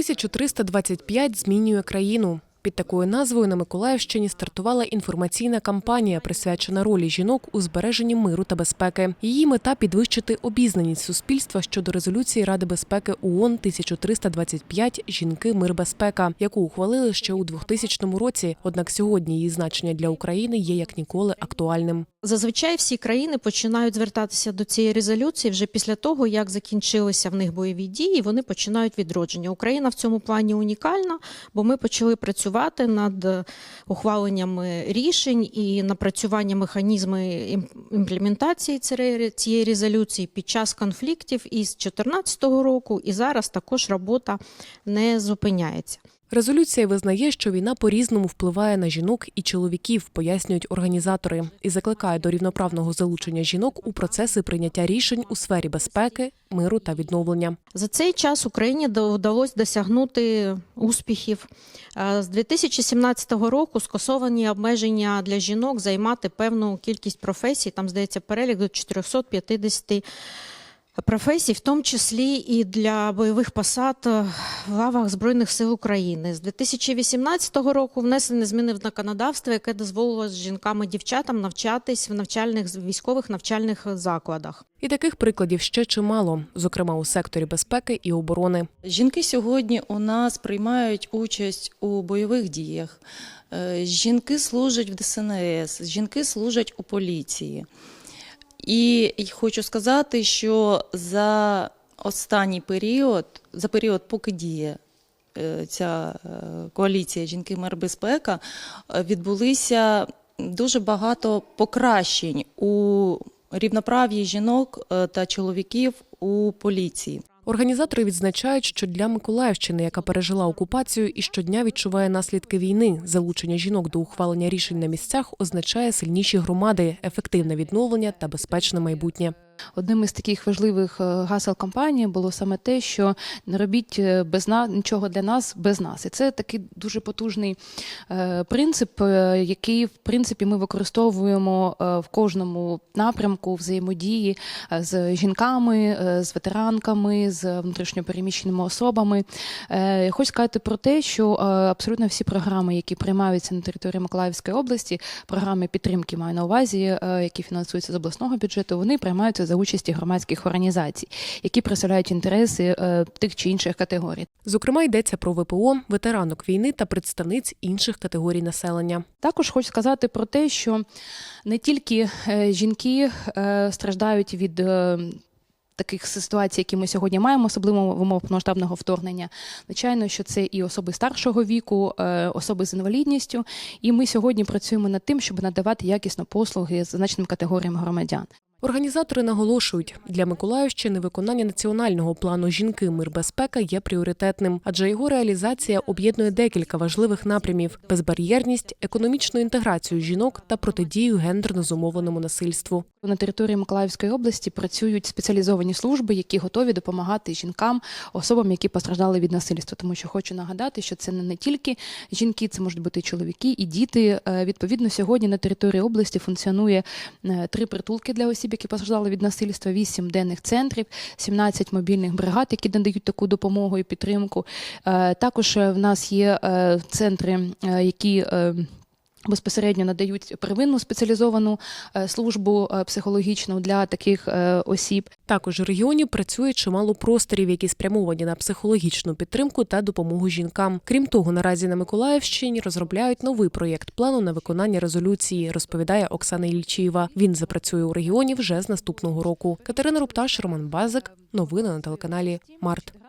1325 змінює країну. Під такою назвою на Миколаївщині стартувала інформаційна кампанія, присвячена ролі жінок у збереженні миру та безпеки. Її мета підвищити обізнаність суспільства щодо резолюції Ради безпеки ООН 1325 Жінки, мир, безпека, яку ухвалили ще у 2000 році. Однак сьогодні її значення для України є як ніколи актуальним. Зазвичай всі країни починають звертатися до цієї резолюції вже після того, як закінчилися в них бойові дії. Вони починають відродження. Україна в цьому плані унікальна, бо ми почали працювати над е, ухваленнями рішень і напрацювання механізму ім- імплементації цієї резолюції під час конфліктів із 2014 року, і зараз також робота не зупиняється. Резолюція визнає, що війна по-різному впливає на жінок і чоловіків, пояснюють організатори, і закликає до рівноправного залучення жінок у процеси прийняття рішень у сфері безпеки, миру та відновлення. За цей час Україні вдалося досягнути успіхів. Е, З 2017 року скасовані обмеження для жінок займати певну кількість професій. Там здається перелік до 450 професій, в тому числі і для бойових посад е, в лавах Збройних сил України. З 2018 року внесені зміни в законодавство, яке дозволило жінкам і дівчатам навчатись в навчальних військових навчальних закладах. І таких прикладів ще чимало, зокрема у секторі безпеки і оборони. Жінки сьогодні у нас приймають участь у бойових діях. Е, Жінки служать в ДСНС, жінки служать у поліції. І хочу сказати, що за останній період, за період, поки діє е, ця е, коаліція Жінки мер Безпека, е, відбулися дуже багато покращень у рівноправ'ї жінок та чоловіків у поліції. Організатори відзначають, що для Миколаївщини, яка пережила окупацію і щодня відчуває наслідки війни, залучення жінок до ухвалення рішень на місцях означає сильніші громади, ефективне відновлення та безпечне майбутнє. Одним із таких важливих е, гасел кампанії було саме те, що не робіть е, без нас нічого для нас без нас. І це такий дуже потужний е, принцип, який в принципі ми використовуємо в кожному напрямку взаємодії з жінками, з ветеранками, з внутрішньопереміщеними особами. Хочу сказати про те, що абсолютно всі програми, які приймаються на території Миколаївської області, програми підтримки маю на увазі, які фінансуються з обласного бюджету, вони приймаються за участі громадських організацій, які представляють інтереси е, тих чи інших категорій. Зокрема, йдеться про ВПО, ветеранок війни та представниць інших категорій населення. Також хочу сказати про те, що не тільки е, жінки е, страждають від. Таких ситуацій, які ми сьогодні маємо, особливо в умовах масштабного вторгнення, звичайно, що це і особи старшого віку, особи з інвалідністю. І ми сьогодні працюємо над тим, щоб надавати якісно послуги значним категоріям громадян. Організатори наголошують, для Миколаївщини виконання національного плану жінки мир безпека є пріоритетним, адже його реалізація об'єднує декілька важливих напрямів: безбар'єрність, економічну інтеграцію жінок та протидію гендерно зумовленому насильству. На території Миколаївської області працюють спеціалізовані служби, які готові допомагати жінкам, особам, які постраждали від насильства. Тому що хочу нагадати, що це не тільки жінки, це можуть бути і чоловіки і діти. Е, Відповідно, сьогодні на території області функціонує е, три притулки для осіб, які постраждали від насильства, вісім денних центрів, 17 мобільних бригад, які надають таку допомогу і підтримку. Е, Також в нас є центри, які Безпосередньо надають первинну спеціалізовану е, службу е, психологічну для таких е, осіб. Також у регіоні працює чимало просторів, які спрямовані на психологічну підтримку та допомогу жінкам. Крім того, наразі на Миколаївщині розробляють новий проєкт плану на виконання резолюції, розповідає Оксана Ільчієва. Він запрацює у регіоні вже з наступного року. Катерина Рупташ, Роман Базик. Новини на телеканалі Март.